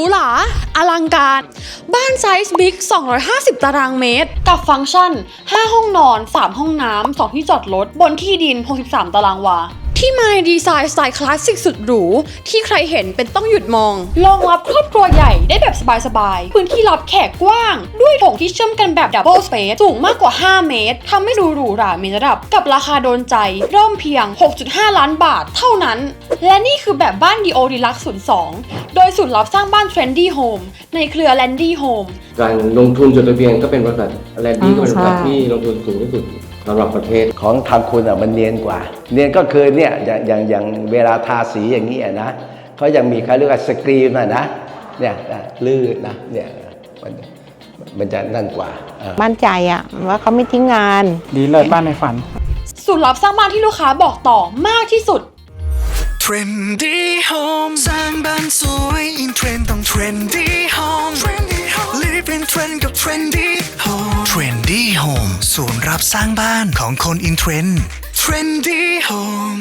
รูหราอลังการ บ้านไซส์บิ๊ก 250 ตารางเมตร กับฟังก์ชัน 5 ห้องนอน 3 ห้องน้ำ 2 ที่จอดรถ บนที่ดิน 63 ตารางวา ที่ไมดีไซน์สไตล์คลาสสิกสุดหรู ที่ใครเห็นเป็นต้องหยุดมองรองรับครอบครัวใหญ่ได้แบบสบายๆ พื้นที่รับแขกกว้าง ด้วยโถงที่เชื่อมกันแบบดับเบิลสเปซสูงมากกว่า 5 เมตรทำให้ดูหรูหรามีระดับกับราคาโดนใจ เริ่มเพียง 6.5 ล้านบาทเท่านั้น และนี่คือแบบบ้านดีโอดีลักซ์02โดยศูนย์รับสร้างบ้าน Trendy Home ในเครือ Landy Home การลงทุนจดทะเบียนก็เป็นบริษัทแลนดี้ก็เป็นบริษัทใช่ที่ลงทุนสูงที่สุด สำหรับประเทศของทางคุณอะมันเนียนกว่า เนียนก็คือเนี่ยอย่างอย่างอย่างเวลาทาสีอย่างนี้อะนะเขายังมีเขาเรียกว่าสกรีนอะนะเนี่ยนะลื่นนะเนี่ยมันมันจะนั่นกว่าเออมั่นใจอะว่าเขาไม่ทิ้งงาน ดีเลิศบ้านในฝันศูนย์รับสร้างบ้านที่ลูกค้าบอกต่อมากที่สุด Trendy Home สร้างบ้านสวยอินเทรนด์ต้อง Trendy Home Live in Trend กับ Trendy Home Trendy Home ศูนย์รับสร้างบ้านของคนอินเทรนด์ Trendy Home